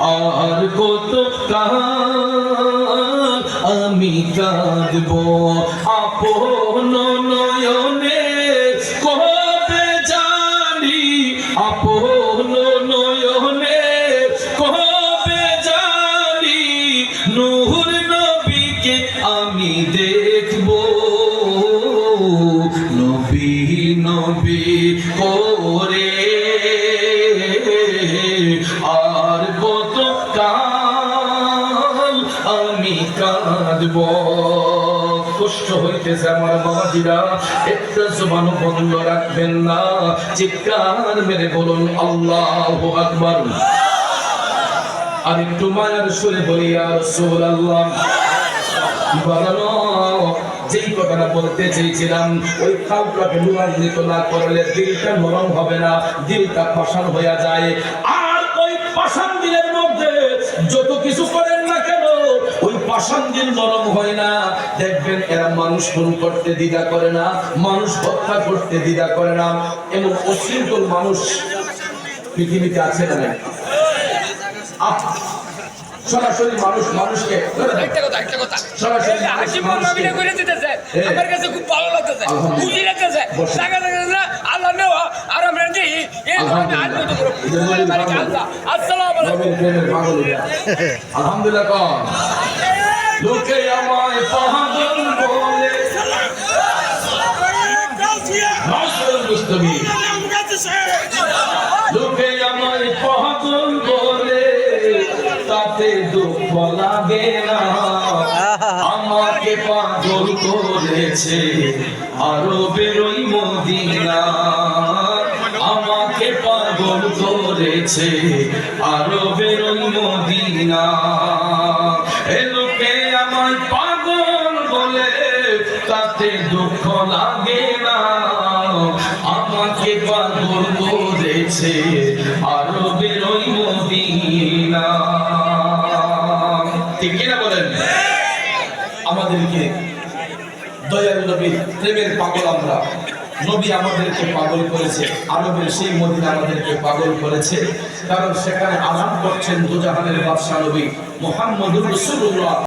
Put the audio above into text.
আর কত আমি কাঁদব? আপন নয়নে কবে জানি? আপন নয়নে কবে জানি? নূর নবীকে আমি দেখব। নবী নবী করে আমি কাঁদব। কষ্ট হইতেছে আমার বাবাজিরা একটা জবান বন্ধ রাখবেন না। চিৎকার মেরে বলুন, আল্লাহ আকবার। আর একটু মায়ের সুরে বলি আর সোল আল্লাহ বলো যেই কথাটা বলতে চেয়েছিলাম, ওই খালটাকে লুয়ান্বিত না করলে দিলটা নরম হবে না। দিলটা পাষাণ হয়ে যায়। আর ওই পাষাণ দিলের মধ্যে দিল নরম হয় না। দেখবেন এরা মানুষ খুন করতে দ্বিধা করে না মানুষ হত্যা করতে দ্বিধা করে না। এমন অশৃঙ্খল মানুষ পৃথিবীতে আছে না সরাসরি মানুষ মানুষকে একটা কথা একটা কথা। সরাসরি এই যে হাসি মোহাম্মদ করে দিতেছে। আমার কাছে খুব ভালো লাগতেছে আলহামদুলিল্লাহ। খুশি লাগতেছে। বসে। টাকা লাগতেছে আল্লাহ আর আমরা দিই এই ধরনের আনন্দ করব তোমার মালিক আল্লাহ। আসসালামু আলাইকুম। নবীর প্রেমের পাগল এরা। আলহামদুলিল্লাহ লোকে আমায় পাগল বলে। লোকে আমায় পাগল বলে। তাতে দুঃখ লাগে না। আমাকে পাগল করেছে আরও বেরোই মদিনা। আমাকে পাগল করেছে আরও বেরোই মদিনা। পাগল বলে, তাতে দুঃখ লাগে না। আমাকে পাগল করেছে আরও বেরোই মদিনা। কিনা বলেন? আমাদেরকে দয়াল প্রেমের পাগল আমরা। নবী আমাদেরকে পাগল করেছে, আরবের সেই মদিনা আমাদেরকে পাগল করেছে। কারণ সেখানে আরাম করছেন দুজাহানের বাদশাহ নবী মোহাম্মদুর রসুল্লাহ